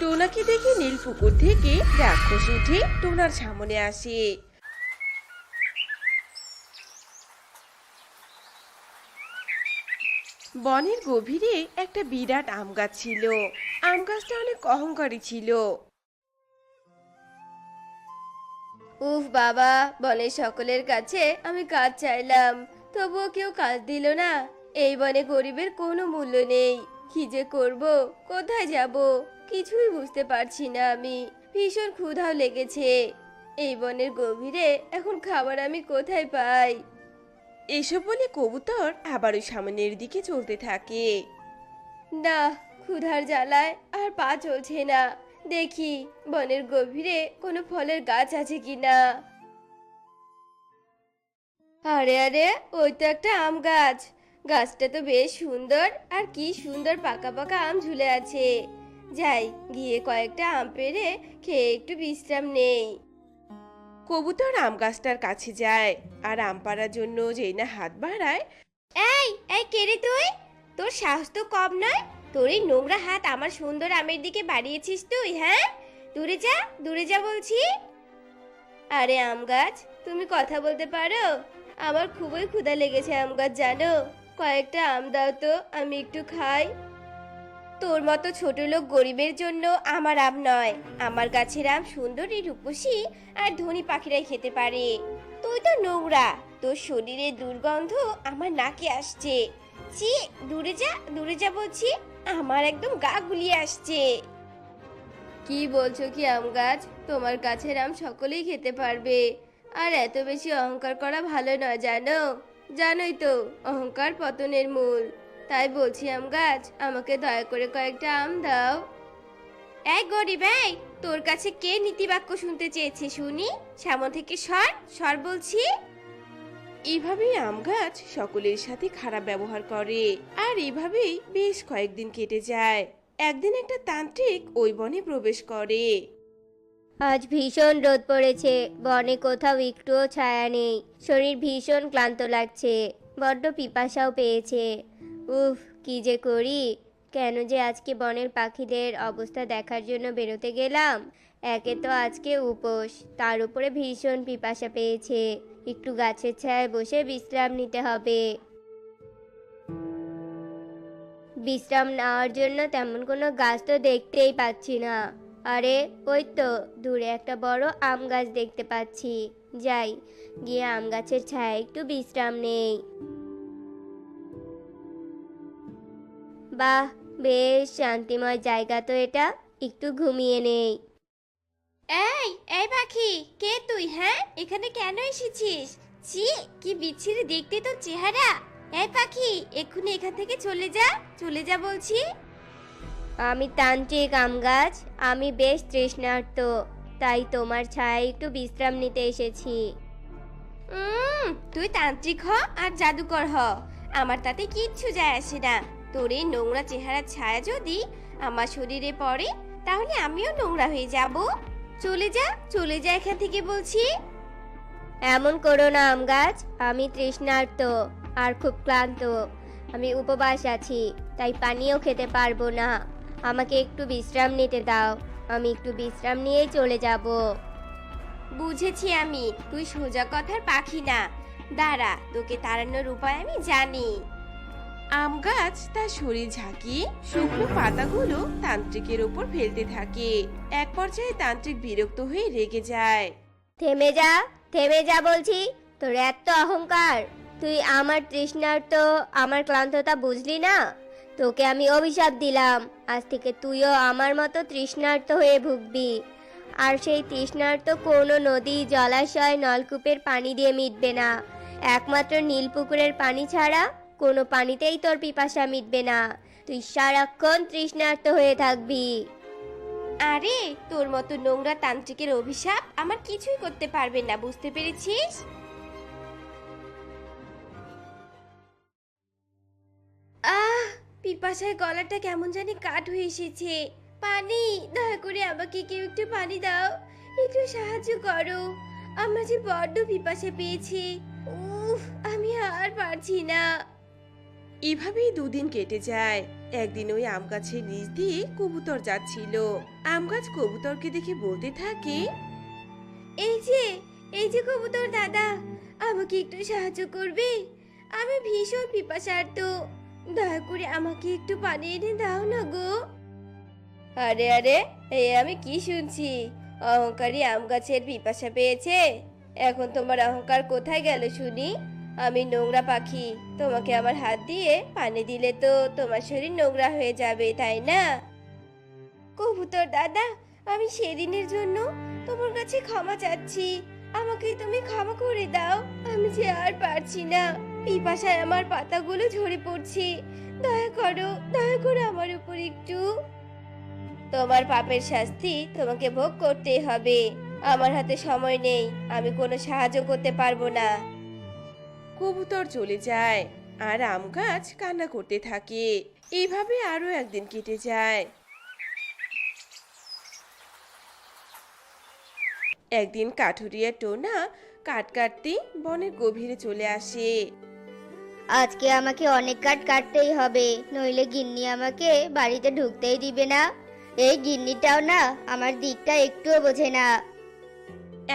টোনাকে দেখে নীল পুকুর থেকে রাক্ষস উঠে টোনার সামনে আসে। বনের গভীরে একটা বিরাট আম গাছ ছিল। আম গাছটা অনেক অহংকারী ছিল। উফ বাবা, বনের সকলের কাছে আমি কাজ চাইলাম, তবুও কেউ কাজ দিল না। এই বনে গরিবের কোনো মূল্য নেই। কি যে করব, কোথায় যাব? কিছুই বুঝতে পারছি না আমি। ভীষণ ক্ষুধাও লেগেছে। এই বনের গভীরে এখন খাবার আমি কোথায় পাই? এসব বলে কবুতর আবার ওই সামনের দিকে চলতে থাকে। না ক্ষুধার জ্বালায় আর পা চলছে না। দেখি বনের গভীরে কোনো ফলের গাছ আছে কি না আরে আরে ওই তো একটা আম গাছ। গাছটা তো বেশ সুন্দর আর কি সুন্দর পাকা পাকা আম ঝুলে আছে। যাই গিয়ে কয়েকটা আম পেড়ে খেয়ে একটু বিশ্রাম নেই। কবুতর আম গাছটার কাছে যায় আর আম পাড়ার জন্য যেই না হাত বাড়ায়। এই এই কে রে তুই? তোর সাহস তো কম নয়। তোর এই নোংরা হাত আমার সুন্দর আমের দিকে বাড়িয়েছিস তুই হ্যাঁ? দূরে যা দূরে যা বলছি। আরে আম গাছ তুমি কথা বলতে পারো? আমার খুবই ক্ষুধা লেগেছে আম গাছ জানো। কয়েকটা আম দাও তো আমি একটু খাই। তোর মতো ছোট লোক গরিবের জন্য আমার আম নয়। আমার গাছের আম সুন্দরী, রূপসী আর ধনী পাখিরাই খেতে পারে। তুই তো নোংরা। তোর শরীরে দুর্গন্ধ আমার নাকে আসছে। চি দূরে যা দূরে যা বলছি। আমার একদম গা গুলিয়ে আসছে। কি বলছো কি আম গাছ? তোমার গাছের আম সকলেই খেতে পারবে। আর এত বেশি অহংকার করা ভালো নয়, জানো? জানোই তো, অহংকার পতনের মূল। তাই বলছি আম গাছ আমাকে দয়া করে কয়েকটা আম দাও। এই গরিব এই তোর কাছে কে নীতিবাক্য শুনতে চেয়েছে শুনি? সামন থেকে সর সর বলছি। এইভাবেই আম গাছ সকলের সাথে খারাপ ব্যবহার করে আর এইভাবেই বেশ কয়েকদিন কেটে যায়। একদিন একটা তান্ত্রিক ওই বনে প্রবেশ করে। আজ ভীষণ রোদ পড়েছে বনে কোথাও একটুও ছায়া নেই শরীর ভীষণ ক্লান্ত লাগছে বড্ড পিপাসাও পেয়েছে। উফ, কি যে করি? কেন যে আজকে বনের পাখিদের অবস্থা দেখার জন্য বেরোতে গেলাম? একে তো আজকে উপোস, তার উপরে ভীষণ পিপাসা পেয়েছে। একটু গাছের ছায়ায় বসে বিশ্রাম নিতে হবে। বিশ্রাম নেওয়ার জন্য তেমন কোনো গাছ তো দেখতেই পাচ্ছি না। আরে, ওই তো, দূরে একটা বড় আম গাছ দেখতে পাচ্ছি। যাই, গিয়ে আম গাছের ছায় একটু বিশ্রাম নেই। বাহ বেশ শান্তিময় জায়গা তো এটা। একটু ঘুমিয়ে নেই। এই এই পাখি কে তুই হ্যাঁ? এখানে কেন এসেছিস? ছি কি বিচ্ছিরি দেখতে তোর চেহারা। এই পাখি এক্ষুনি এখান থেকে চলে যা চলে যা বলছি। আমি তান্ত্রিক আম গাছ আমি বেশ তৃষ্ণার্ত তাই তোমার ছায়া একটু বিশ্রাম নিতে এসেছি। উম, তুই তান্ত্রিক হ আর জাদুকর হ। আমার তাতে কিচ্ছু যায় আসে না। তোর এই নোংরা চেহারার ছায়া যদি আমার শরীরে পড়ে, তাহলে আমিও নোংরা হয়ে যাব। চলে যা চলে যা এখান থেকে বলছি। এমন করো না, আম গাছ। আমি তৃষ্ণার্ত আর খুব ক্লান্ত। আমি উপবাস আছি, তাই পানিও খেতে পারব না। আমাকে একটু বিশ্রাম নিতে দাও। আমি একটু বিশ্রাম নিয়েই চলে যাব। বুঝেছি আমি, তুই সোজা কথার পাখি না। দাঁড়া, তোকে তাড়ানোর উপায় আমি জানি। আম গাছ তার শরীর ঝাঁকিয়ে শুকনো পাতাগুলো তান্ত্রিকের ওপর ফেলতে থাকে। এক পর্যায়ে তান্ত্রিক বিরক্ত হয়ে রেগে যায়। থেমে যা থেমে যা বলছি, তোর এত অহংকার। তুই আমার তৃষ্ণার তো আমার ক্লান্ততা বুঝলি না? তোকে আমি অভিশাপ দিলাম, আজ থেকে তুইও আমার মতো তৃষ্ণার্ত হয়ে ভুগবি। আর সেই তৃষ্ণার্ত কোনো নদী, জলাশয়, নলকূপের পানি দিয়ে মিটবে না। একমাত্র নীলপুকুরের পানি ছাড়া কোনো পানিতেই তোর পিপাসা মিটবে না। তুই সারাক্ষণ তৃষ্ণার্ত হয়ে থাকবি। আরে তোর মতো নোংরা তান্ত্রিকের অভিশাপ আমার কিছুই করতে পারবে না বুঝতে পেরেছিস? আহ পিপাসায় গলাটা কেমন জানি কাঠ হয়ে এসেছে। পানি দয়া করে আমাকে কেউ একটু পানি দাও। একটু সাহায্য করো। আমার যে বড্ড পিপাসা পেয়েছি। উফ আমি আর পারছি না। এভাবেই দুদিন কেটে যায়। একদিন ওই আম গাছের নিচ দিয়ে কবুতর যাচ্ছিল। আম গাছ কবুতরকে দেখে বলতে থাকে, এই যে এই যে কবুতর দাদা, আমাকে একটু সাহায্য করবে? আমি ভীষণ পিপাসার্থ দয়া করে আমাকে একটু পানি এনে দাও না গো। আরে আরে এই আমি কি শুনছি? অহংকারী আম গাছের পিপাসা পেয়েছে? এখন তোমার অহংকার কোথায় গেল শুনি? আমি নোংরা পাখি, তোমাকে আমার হাত দিয়ে পানি দিলে তো তোমার শরীর নোংরা হয়ে যাবে, তাই না? কবুতর দাদা, আমি সেদিনের জন্য তোমার কাছে ক্ষমা চাচ্ছি। আমাকে তুমি ক্ষমা করে দাও, আমি যে আর পারছি না। পিপাসায় আমার পাতাগুলো ঝরে পড়ছে। দয়া করো দয়া করো আমার উপর একটু। তোমার পাপের শাস্তি তোমাকে ভোগ করতে হবে। আমার হাতে সময় নেই, আমি কোনো সাহায্য করতে পারব না। কবুতর চলে যায় আর আম গাছ কান্না করতে থাকে। এইভাবে আরও একদিন কেটে যায়। একদিন কাঠুরিয়া টোনা কাঠ কাটতে বনের গভীরে চলে আসে। আজকে আমাকে অনেক কাঠ কাটতেই হবে নইলে গিন্নি আমাকে বাড়িতে ঢুকতেই দিবে না। এই গিন্নিটাও না আমার দিকটা একটুও বোঝে না।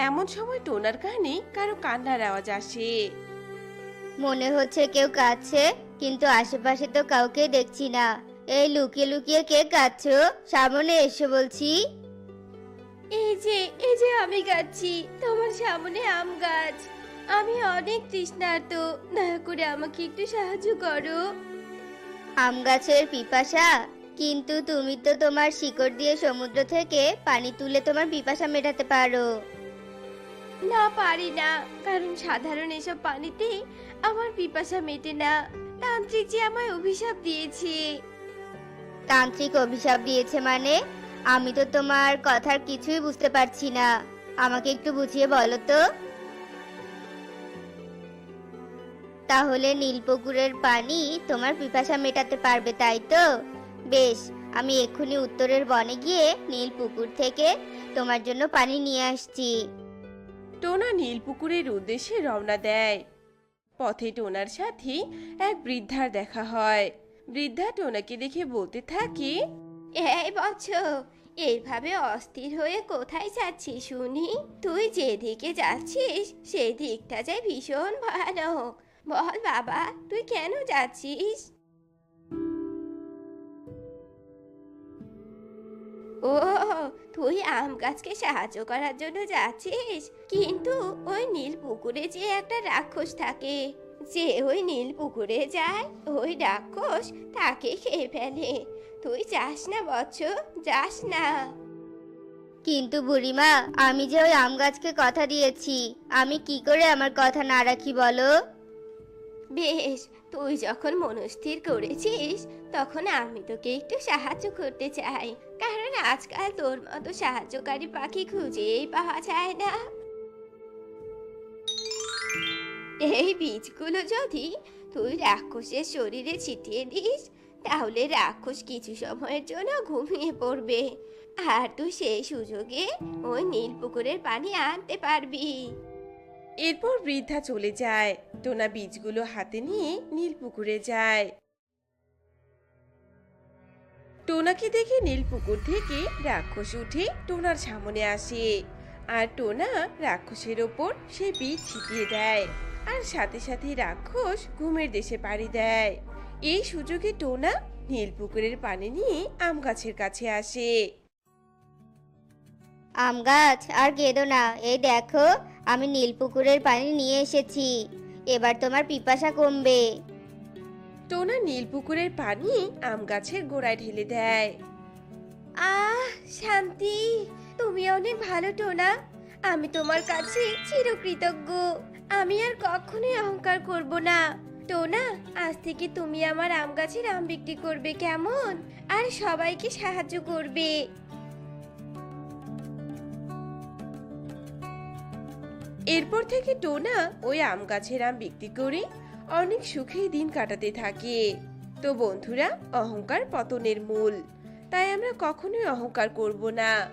এমন সময় টোনার কানে কারও কান্নার আওয়াজ আসে। মনে হচ্ছে কেউ কাঁদছে কিন্তু আশেপাশে তো কাউকে দেখছি না। এই লুকিয়ে লুকিয়ে কে কাঁদছো? সামনে এসে বলছি। এই যে এই যে আমি গাচ্ছি তোমার সামনে আম গাছ। আমি অনেক তৃষ্ণার্ত দয়া করে আমাকে একটু সাহায্য করো। আম গাছের পিপাসা? কিন্তু তুমি তো তোমার শিকড় দিয়ে সমুদ্র থেকে পানি তুলে তোমার পিপাসা মেটাতে পারো। না পারি না কারণ সাধারণ এসব পানিতে আমার পিপাসা মেটে না। তান্ত্রিক যে আমায় অভিশাপ দিয়েছে। তান্ত্রিক অভিশাপ দিয়েছে মানে? আমি তো তোমার কথার কিছুই বুঝতে পারছি না। আমাকে একটু বুঝিয়ে বলো তো। তাহলে নীলপুকুরের পানি তোমার পিপাসা মেটাতে পারবে তাই তো? বেশ আমি এক্ষুনি উত্তরের বনে গিয়ে নীলপুকুর থেকে তোমার জন্য পানি নিয়ে আসছি। টোনা নীলপুকুরের উদ্দেশ্যে রওনা দেয়। পথে টোনার সাথে এক বৃদ্ধার দেখা হয়। বৃদ্ধা টোনাকে দেখে বলতে থাকে, এই বছর এইভাবে অস্থির হয়ে কোথায় যাচ্ছিস শুনি তুই যেদিকে যাচ্ছিস সেই দিকটা যে ভীষণ ভয়ানক বল বাবা, তুই কেন যাচ্ছিস? ও তুই আম গাছকে সাহায্য করার জন্য যাচ্ছিস? কিন্তু ওই নীল পুকুরে যে একটা রাক্ষস থাকে যে ওই নীল পুকুরে যায় ওই রাক্ষস তাকে খেয়ে ফেলে। তুই যাস না বচ্চ যাস না। কিন্তু বুড়িমা আমি যে ওই আম গাছকে কথা দিয়েছি আমি কি করে আমার কথা না রাখি বলো? বেশ তুই যখন মনস্থির করেছিস তখন আমি তোকে একটু সাহায্য করতে চাই। কারণ আজকাল তোর মতো সাহায্যকারী পাখি খুঁজেই পাওয়া যায় না। এই বীজগুলো যদি তুই রাক্ষসের শরীরে ছিটিয়ে দিস, তাহলে রাক্ষস কিছু সময়ের জন্য ঘুমিয়ে পড়বে। আর তুই সেই সুযোগে ওই নীল পুকুরের পানি আনতে পারবি। এরপর বৃদ্ধা চলে যায়। টোনা বীজগুলো হাতে নিয়ে নীলপুকুরে যায়। টোনাকে দেখে নীলপুকুর থেকে রাক্ষস উঠে টোনার সামনে আসে। আর টোনা রাক্ষসের ওপর সে বীজ ছিটিয়ে দেয় আর সাথে সাথে রাক্ষস ঘুমের দেশে পাড়ি দেয়। এই সুযোগে টোনা নীলপুকুরের পানি নিয়ে আম গাছের কাছে আসে। আম গাছ, আর কেঁদো না। এই দেখো, আমি নীলপুকুরের পানি নিয়ে এসেছি। এবার তোমার পিপাসা কমবে। টোনা নীলপুকুরের পানি আম গাছের গোড়ায় ঢেলে দেয়। আহ, শান্তি, তুমি অনেক ভালো টোনা। আমি তোমার কাছে চিরকৃতজ্ঞ। আমি আর কখনোই অহংকার করব না। টোনা, আজ থেকে তুমি আমার আম গাছের আম বিক্রি করবে কেমন? আর সবাইকে সাহায্য করবে। এরপর থেকে টোনা ওই আম গাছের আম বিক্রি করে অনেক সুখেই দিন কাটাতে থাকে। তো বন্ধুরা, অহংকার পতনের মূল। তাই আমরা কখনোই অহংকার করব না।